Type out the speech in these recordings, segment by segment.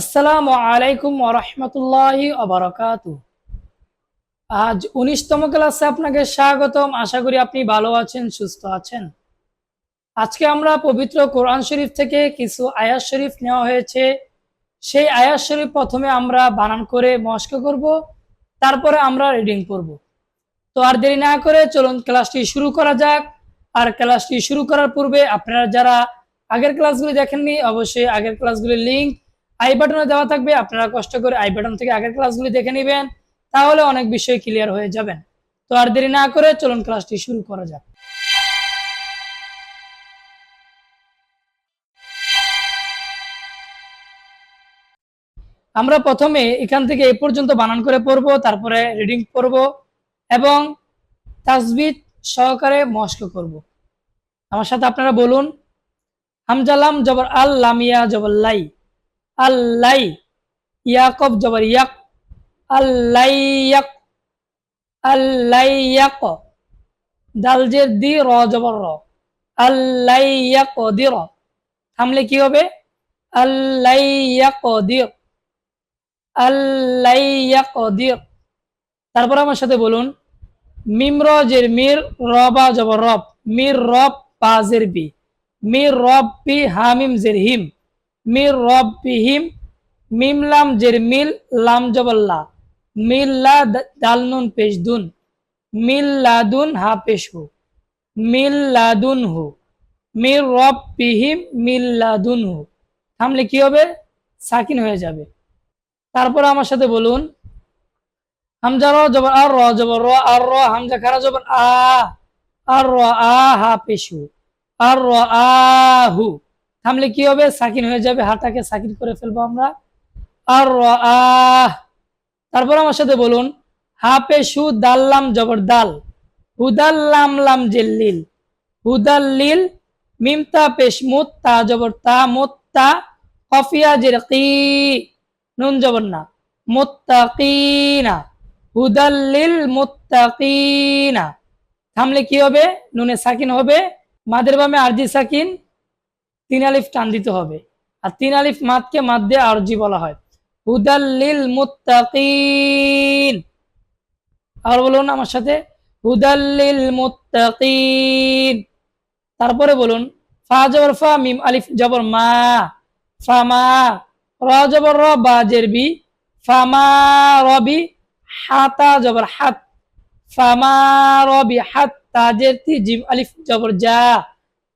আসসালামু আলাইকুম ওরহমতুল্লাহ আবরকাত আজ উনিশতম ক্লাসে আপনাকে স্বাগতম। আশা করি আপনি ভালো আছেন, সুস্থ আছেন। আজকে আমরা পবিত্র কোরআন শরীফ থেকে কিছু আয়াত শরীফ নেওয়া হয়েছে। সেই আয়াত শরীফ প্রথমে আমরা বানান করে মস্ক করব, তারপরে আমরা রিডিং করব তো আর দেরি না করে চলুন ক্লাসটি শুরু করা যাক। আর ক্লাসটি শুরু করার পূর্বে আপনারা যারা আগের ক্লাসগুলি দেখেননি, অবশ্যই আগের ক্লাসগুলির লিংক আই বাটনে দেওয়া থাকবে, আপনারা কষ্ট করে আই বাটন থেকে আগের ক্লাসগুলি দেখে নেবেন, তাহলে অনেক বিষয় ক্লিয়ার হয়ে যাবেন। তো আর দেরি না করে চলুন ক্লাসটি শুরু করা যাক। আমরা প্রথমে এখান থেকে এই পর্যন্ত বানান করে পড়ব, তারপরে রিডিং পড়ব, এবং তাসবিদ সহকারে মস্ক করব। আমার সাথে আপনারা বলুন, হামজালাম জবর আল লামিয়া জবর লাই। আল্লাই, ইয়াকব জবর ইয়াক আল্লাইয়াক আল্লাইয়াক দালজের দি র জবর র আল্লাইয়াক দি র, থামলে কি হবে? আল্লাইয়াক দি আল্লাইয়াক দি তারপর আমার সাথে বলুন মিম রজের মির রবা জবর রব, মির রব বাজের বি, মির রব বি হামিম জের হিম। মির রব পিহিম মিম লাম জের মিল লাম জবল্লা মিল্লা দালনুন পেশ দুন। মিল্লাদুন হা পেশ হু। মিল্লাদুন হু। মির রব বিহিম মিল্লাদুন হু। থামলে কি হবে? সাকিন হয়ে যাবে। তারপর আমার সাথে বলুন। হামজা র জবর আর র জবর র, আর র হামজা খারা জবর আ। আর র আ হা পেশু আর র আহু থামলে কি হবে? সাকিন হয়ে যাবে হাটাকে সাকিন করে ফেলব আমরা। আর আহ তারপর আমার সাথে বলুন হা পেশু দাল্লাম জবর, দাল। হুদাল্লাম লাম জেল্লিল হুদাল্লিল মিমতা পেশ, মুত, তা, জবর, তা মোত্তা কফিয়া, জের, কি, নুন, জবর, না। মুত্তাকিনা হুদাল্লিল মুত্তাকিনা থামলে কি হবে? নুনে সাকিন হবে। মাদের বামে আরজি সাকিন তিন আলিফ টান দিতে হবে। আর তিন আলিফ মাদকে মাদ দিয়ে আরজি বলা হয়। হুদাল্লিল মুত্তাকিন। বলুন আমার সাথে। হুদাল্লিল মুত্তাকিন। তারপরে বলুন, ফা জবর ফা, মিম আলিফ জবর মা। ফামা র জবর র, বা জেরবি ফামা রবি হাতা জবর হাত। ফামা রবি হাত তাজের তি, জিম আলিফ জবর যা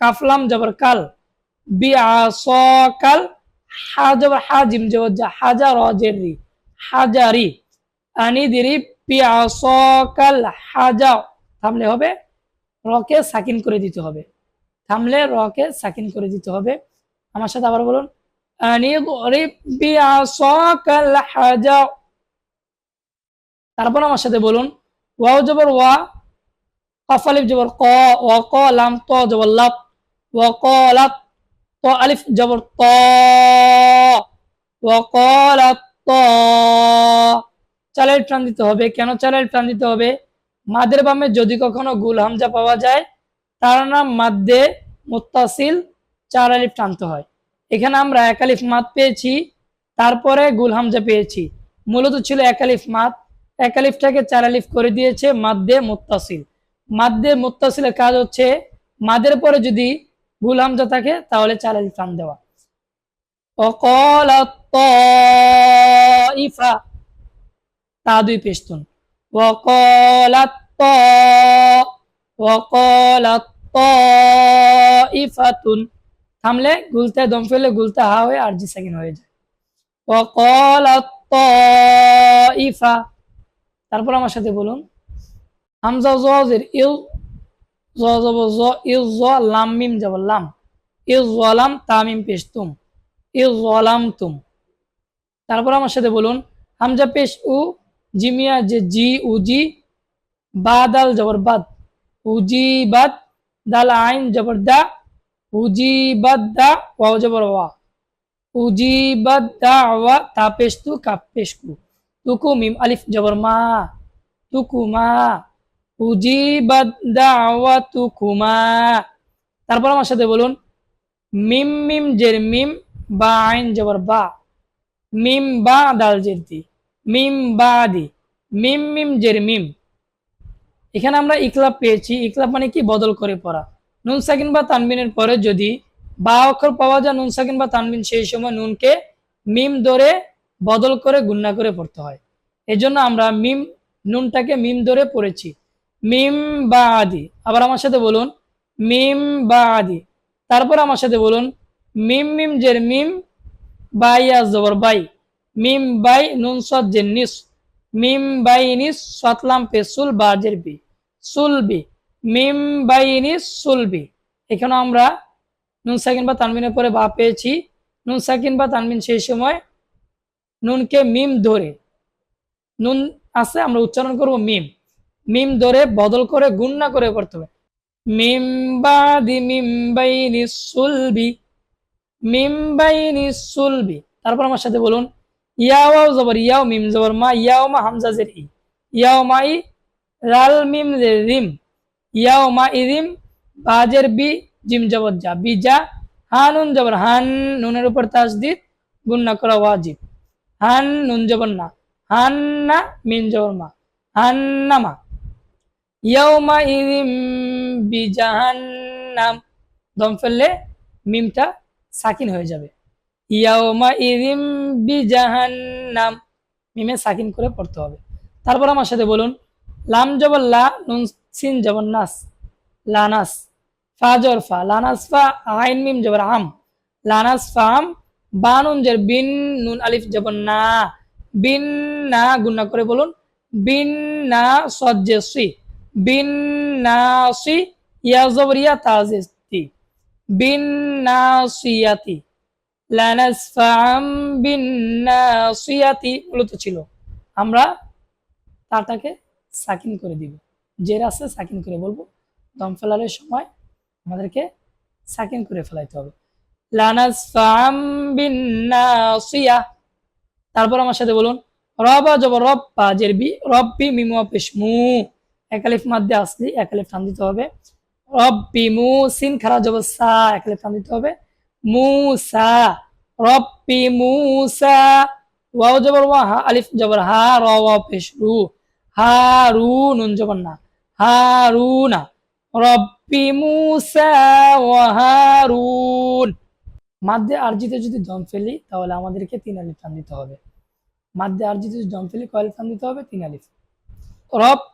কাফলাম জবর কাল। বিয়া স কাল হা জবর হাজা হাজারি আনিদ রিব বিয়া কাল হাজা। থামলে হবে রকে সাকিন করে দিতে হবে। থামলে রকে সাকিন করে দিতে হবে। আমার সাথে আবার বলুন তারপর আমার সাথে বলুন, ওয়াও জবর ওয়া কফ আলিফ জবর ক, ও ক, লাম, ত জবর লাপ ও ক লাপ ত, আলিফ জবর ত, ও ক লাপ ত। চালের টান দিতে হবে। কেন চালের টান দিতে হবে? মাদের বামে যদি কখনো গুল হামজা পাওয়া যায়, তার নাম মাদ্দে মুত্তাসিল, চার আলিফ টানতে হয়। এখানে আমরা একালিফ মাত পেয়েছি, তারপরে গুল হামজা পেয়েছি। মূলত ছিল একালিফ মাত একালিফটাকে চার আলিফ করে দিয়েছে মাদ্দে মুত্তাসিল। মাদ্দে মুত্তাসিলের কাজ হচ্ছে মাদের পরে যদি গুল হামজা থাকে, তাহলে চার আলিফ দেওয়া। অকল ইফা তা দুই পেস্তুন। ইফাতুন থামলে গুলতে, দম ফেলে গুলতে হা হয়ে আর জি সেকেন্ড হয়ে যায়। অকল ইফা তারপর আমার সাথে বলুন। হামজা জের ইউ জ জব জ ইউ জ, লাম, মিম যাব, লাম। ইউ জলাম তামিম পেশ, তুম। ইউ জলাম তুম। তারপর আমার সাথে বলুন, হামজা, পেশ, উ, জিমিয়া, যে, জি উজি বাদাল জবর বাদ। উজি বাদ, দাল, আইন জবর দা। উজি বাদ, দা, ওয়াও জবর ওয়া। উজি বাদ, দা, ওয়া, তা, পেশ, তু কাপ পেশ, কু। তুকু মিম, আলিফ জবর মা। ওয়া তুকুমা তারপর আমার সাথে বলুন, মিম মিম জের মিম বা আইন জবর বা। মিম বা দাল জেরতি মিম বা দি, মিম মিম জের মিম। এখানে আমরা ইকলাব পেয়েছি ইকলাব মানে কি? বদল করে পড়া। নুন, সাকিন বা তানবিনের পরে যদি বা অক্ষর পাওয়া যায়, নুন, সাকিন বা তানবিন, সেই সময় নুনকে মিম ধরে বদল করে গুন্না করে পড়তে হয়। এজন্য আমরা মিম, নুনটাকে মিম ধরে পড়েছি। মিম বা আদি। আবার আমার সাথে বলুন, মিম বা আদি। তারপর আমার সাথে বলুন, মিম মিম জের মিম, বাই আজ জবর বাই। মিম বাই নুন সদ জের নিস। মিম বাই নিস সতলাম পে সুল বা জের বি। সুল বি। মিম বাই নিস সুল বি। এখানে আমরা নুন সাকিন বা তানবিনের পরে বা পেয়েছি। নুন সাকিন বা তানবিন সেই সময় নুনকে মিম ধরে। নুন আছে, আমরা উচ্চারণ করব মিম। মিম ধরে বদল করে গুন্না করে করতে হবে। মিম বাদি মিম বাইনি সুলবি, মিম বাইনি সুলবি। তারপর আমার সাথে বলুন, ইয়াও জবর, ইয়াও মিম জবর, মা ইয়াও মা হামজা জের ই ইয়াও মা ই রাল মিম রিম, ইয়াও মা ইরিম বাজের বি জিম জবর যা বি যা হানুন জবর হান নুনের উপর তাসদিদ গুন্না করা ওয়াজিব। হান নুন জবর না হান্না মিন জবর মা হান্নামা ইয়াউমা ইদিম বিজাহান্নাম দম ফেললে মিমটা সাকিন হয়ে যাবে। ইয়াউমা ইদিম বিজাহান্নাম মিমে সাকিন করে পড়তে হবে। তারপর আমার সাথে বলুন, লাম জবর লা, নুন, সিন জবর নাস লানাস ফা ফা লানাস ফা, আইন মিম জবর আম লানাস ফাম বানুন জের বিন, নুন আলিফ জবর না, বিন না গুন্না করে বলুন, বিন না সজ্জেসি বিন নাসি ইয়া জবরিয়া তাজিস্তি বিন নাসিয়াতি লানাসফাম বিন নাসিয়াতি মূলত ছিল। আমরা তাটাকে সাকিন করে দিব। যে আছে সাকিন করে বলব, দম ফেলারের সময় আমাদেরকে সাকিন করে ফেলাইতে হবে। লানাসফাম বিন নাসিয়া তারপর আমার সাথে বলুন, রবা জব রব পা জেরবি, রব্বি মিমু পেশমু। একালিফ মাধ্যে আসলি, একালিফ টান দিতে হবে। রব্বি মু সিন খারা জব সা একালিফ টান দিতে হবে। মুসা, রব্বি মুসা। ওয়াও জবর ওয়া, হা, আলিফ জবর, হা, র, ওয়া, পেশ, রু। হারু নুন জবর না। হারুনা রব্বি মুসা ওয়া হারুন মাধ্যে আরজিতে যদি দম ফেলি, তাহলে আমাদেরকে তিন আলিফ টান দিতে হবে। মাধ্যে আরজিতে যদি দম ফেলি, কয় আলিফ টান দিতে হবে? তিন আলিফ। রব্বি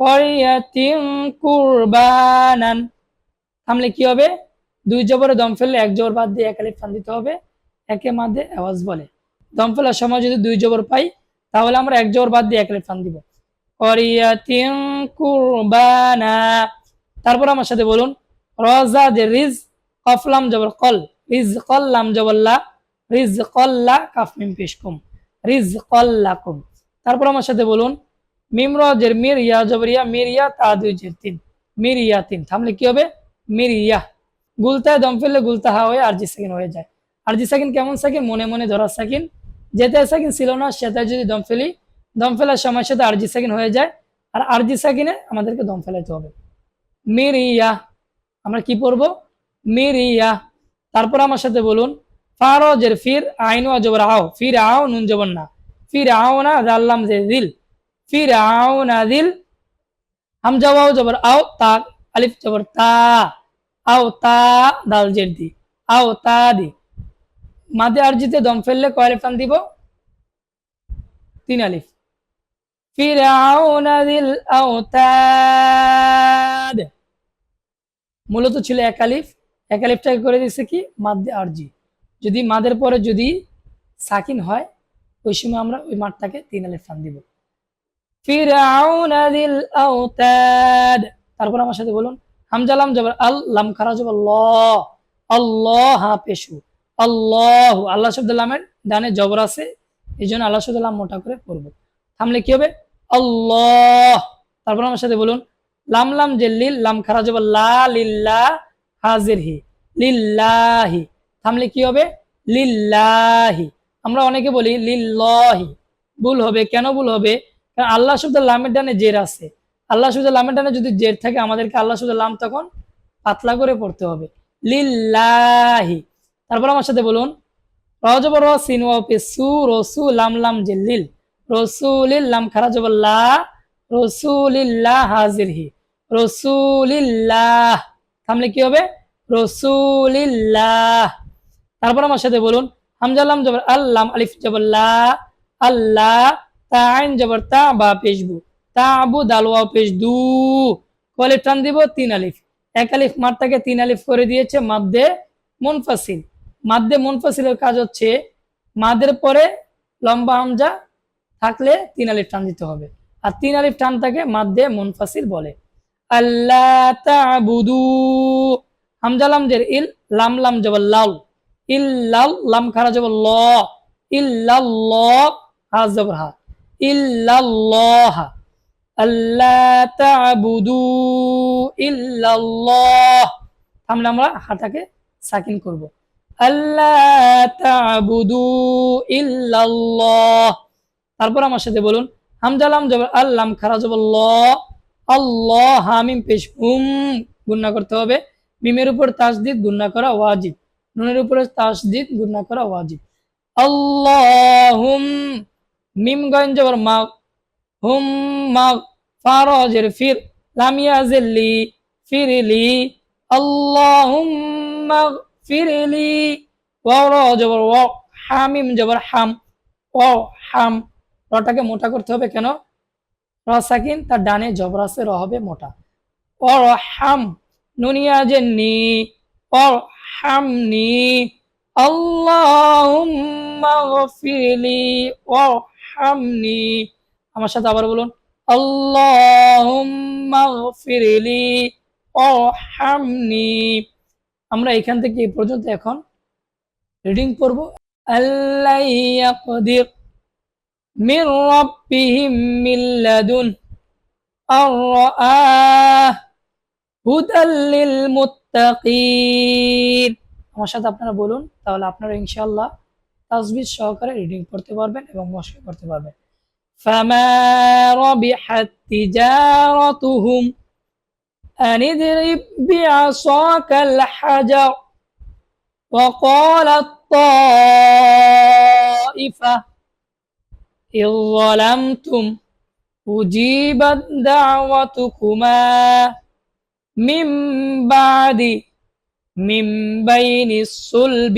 করিয়াতিন কুরবানান। থামলে কি হবে? দুই জবরে দম ফেললে এক জবর বাদ দিয়ে এক আলিফ টান দিতে হবে। একে মাঝে আওয়াজ বলে। দম ফেলার সময় যদি দুই জবর পাই, তাহলে আমরা এক জবর বাদ দিয়ে এক আলিফ টান দিব। করিয়াতিন কুরবানা। তারপর আমার সাথে বলুন, রজা যে রিজ কফলাম জবর কল। রিজ কল্লাম জবল্লা রিজ কল্লা কাফ মিম পেশকুম রিজ কল্লাকুম তারপর আমার সাথে বলুন মিমর জের মির ইয়া জবরিয়া মির ইয়া তা দুই তিন। মির ইয়া তিন। থামলে কি হবে? মির ইয়া গুলতায় দম ফেললে গুলতা হা হয়ে আরজি সেকেন্ড হয়ে যায়। আরজি সাকিন কেমন সাকিন মনে মনে ধরা সাকিন যেতে সাকিন ছিল না সেটাই যদি দম ফেলি, দম ফেলার সময় সাথে আরজি সাকিন হয়ে যায়। আর আরজি সাকিনে আমাদেরকে দম ফেলাইতে হবে। মির ইয়া আমরা কি পড়ব? মির ইয়া তারপর আমার সাথে বলুন, ফারজের ফির আইন ও জবর আও। ফির আও, নুন জবর না। ফির আও না, জাল্লাম যে দিল। ফির আও না দিল হামজা, ওয়াও, জবর, আও, তা, আলিফ, জবর, তা, আও, তা, দাল, জের, দি, আও, তা, দি। মাদে আরজিতে দম ফেললে কয় আলিফ টান দিব? তিন আলিফ। ফির ফিরাউন দিল আওতাদ মূলত ছিল একালিফ একালিফটাকে করে দিচ্ছে কি? মাদ্দে আরজি যদি মাদের পরে যদি সাকিন হয়, ওই সময় আমরা ওই মাঠটাকে তিন আলিফ টান দিব। ফিরাউন তারপর আমার সাথে বলুন হামজালাম জবর, আল লাম খারা জবর? আল্লাহ হা পেশু। আল্লাহ। আল্লাহ শব্দ লামের ডানে জবর আছে এই জন্য আল্লাহ শব্দ মোটা করে পড়ব। থামলে কি হবে? আল্লাহ। তারপর আমার সাথে বলুন, লাম লাম যে লিল, লাম খারা জবর? লা লিল্লা হাজির হি লিল্লাহি। থামলে কি হবে? লিল্লাহি। আমরা অনেকে বলি, লিল্লাহি। ভুল হবে, কেন ভুল হবে? কারণ আল্লাহ শব্দ লামের ডানে জের আছে। আল্লাহ শব্দ লামের ডানে যদি জের থাকে, আমাদেরকে আল্লাহ শব্দ লাম তখন পাতলা করে পড়তে হবে। লিল্লাহি। তারপর আমার সাথে বলুন রজব র সিন সু রসু লাম লাম জেল্লিল রসুলিল লাম খারা রসুলিল্লাহ হাজির হি রসুলিল্লাহ। থামলে কি হবে? রসুলিল্লাহ। তারপর আমার সাথে বলুন হামজালাম জবর আল্লাম আলিফ জবর আল্লাহ তা আইন জবর তা বা পেশবু। তা আবু দালওয়া পেশ দু কলে টান দিব তিন আলিফ। এক আলিফ মারটাকে তিন আলিফ করে দিয়েছে মাদ্দে মুনফাসিল। মাদ্দে মুনফাসিলের কাজ হচ্ছে মাদের পরে লম্বা হামজা থাকলে তিন আলিফ টান দিতে হবে। আর তিন আলিফ টানটাকে মাদ্দে মুনফাসিল বলে। আল্লাহ তাবুদু। হামজা লামজের ইল লাম লাম জবর লাল ইল্লাল লাম খারা জবর ল। ইল্লাল্লাহ হা জবর হা। ইল্লাল্লাহ। আল্লাহ তাবুদু ইল্লাল্লাহ। তাহলে আমরা হাটাকে সাকিন করব। আল্লাহ তাবুদু ইল্লাল্লাহ। তারপর আমার সাথে বলুন, হামজালাম জবর আল্লাম খারা জবর ল আল্লাহ হামিম পেশ হুম গুন্না করতে হবে। মিমের উপর তাসদিদ গুন্না করা ওয়াজিব। নুনের উপরে তাসদিদ গুন্না করা ওয়াজিব। আল্লাহুম মিম গয়েন জবর মা হুম মা ফারজের ফির, লাম ইয়াজিল্লি ফিরলি, আল্লাহুম্মা ফিরলি ওয়া র জবর ওয়া, হামিম জবর হাম, ও হাম, রটাকে মোটা করতে হবে কেন? র সাকিন, তার ডানে জবর আছে, র হবে মোটা। ও হাম নুনিয়া যে নি ও হামনি, আল্লাহুম্মা গফিরলি, ও হামনি আমার সাথে আবার বলুন আল্লাহুম্মা গফিরলি ও হামনি আমরা এখান থেকে এই পর্যন্ত এখন রিডিং করব আল্লাহ ইয়াকদির من ربهم من لدن الرآه هدى للمتقين আমার সাথে আপনারা বলুন তাহলে আপনারা ইনশাআল্লাহ তাজবিদ সহকারে রিডিং করতে পারবেন এবং মস্ক করতে পারবেন فما ربحت تجارتهم أن اضرب بعصاك الحجر وقال الطائفة إذ ظلمتم أجيبت دعوتكما من بعد من بين الصلب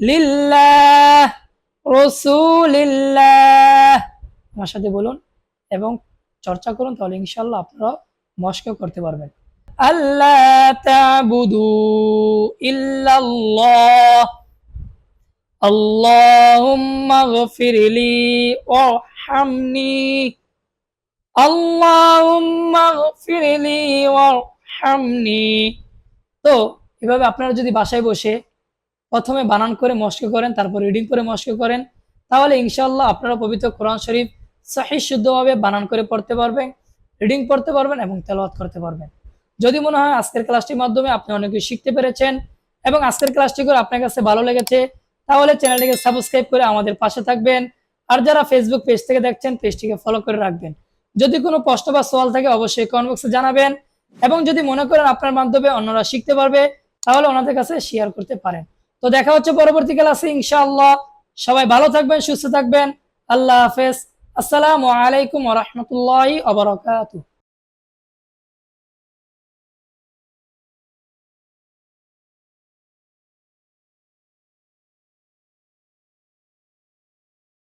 লিল্লাহ, রসুলিল্লাহ। আমার সাথে বলুন এবং চর্চা করুন, তাহলে ইনশাল্লাহ আপনারা মস্কেও করতে পারবেন। আল্লাহ তাবুদু ইল্লাল্লাহ। আল্লাহুম্মা গফিরলি ওয়ারহামনি। আল্লাহুম্মা গফিরলি হামনি তো, এভাবে আপনারা যদি বাসায় বসে প্রথমে বানান করে মস্ক করেন, তারপর রিডিং করে মস্ক করেন। তাহলে ইনশাল্লাহ আপনারা পবিত্র কোরআন শরীফ সাহি শুদ্ধভাবে বানান করে পড়তে পারবেন রিডিং পড়তে পারবেন এবং তেলাওয়াত করতে পারবেন। যদি মনে হয় আজকের ক্লাসটির মাধ্যমে আপনি অনেক কিছু শিখতে পেরেছেন এবং আজকের ক্লাসটি করে আপনার কাছে ভালো লেগেছে, তাহলে চ্যানেলটিকে সাবস্ক্রাইব করে আমাদের পাশে থাকবেন। আর যারা ফেসবুক পেজ থেকে দেখছেন পেজটিকে ফলো করে রাখবেন। যদি কোনো প্রশ্ন বা সওয়াল থাকে, অবশ্যই কমেন্ট বক্সে জানাবেন। এবং যদি মনে করেন আপনার মাধ্যমে অন্যরা শিখতে পারবে, তাহলে ওনাদের কাছে শেয়ার করতে পারেন। তো দেখা হচ্ছে পরবর্তী ক্লাসে, ইনশাআল্লাহ। সবাই ভালো থাকবেন, সুস্থ থাকবেন। আল্লাহ হাফেজ। আসসালামু আলাইকুম রহমতুল্লাহ অবরকাত